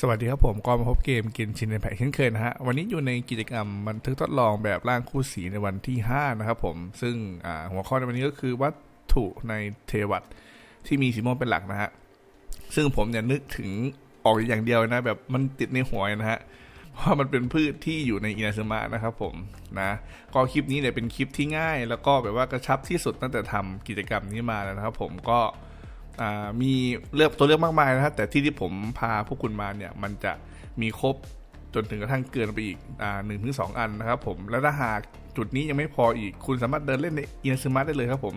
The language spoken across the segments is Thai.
สวัสดีครับผมก็มาพบเกมกินชินในแผกเช่นเคยนะฮะ วันนี้อยู่ในกิจกรรมบันทึกทดลองแบบร่างคู่สีในวันที่ 5 นะครับผม ซึ่งหัวข้อในวันนี้ก็คือวัตถุในเทวัตที่มีสีม่วงเป็นหลักนะฮะ ซึ่งผมเนี่ยนึกถึงออกอย่างเดียวนะ แบบมันติดในหัวนะฮะเพราะมันเป็นพืชที่อยู่ในอินาซึมะนะครับผมนะก็คลิปนี้เนี่ยเป็นคลิปที่ง่าย แล้วก็แบบว่ากระชับที่สุดตั้งแต่ทำกิจกรรมนี้มาแล้วนะครับผมก็ มีเลือกตัวเลือกมากมายนะครับแต่ที่ที่ผมพาพวกคุณมาเนี่ยมันจะมีครบจนถึงกระทั่งเกินไปอีกหนึ่งถึงสองอันนะครับผมและถ้าหากจุดนี้ยังไม่พออีกคุณสามารถเดินเล่นในอินาซึมะได้เลยครับผม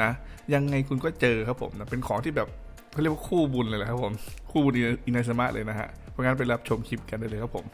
นะยังไงคุณก็เจอครับผมนะเป็นของที่แบบเขาเรียกว่าคู่บุญเลยแหละครับผมคู่บุญอินาซึมะเลยนะฮะเพราะงั้นไปรับชมคลิปกันได้เลยครับผม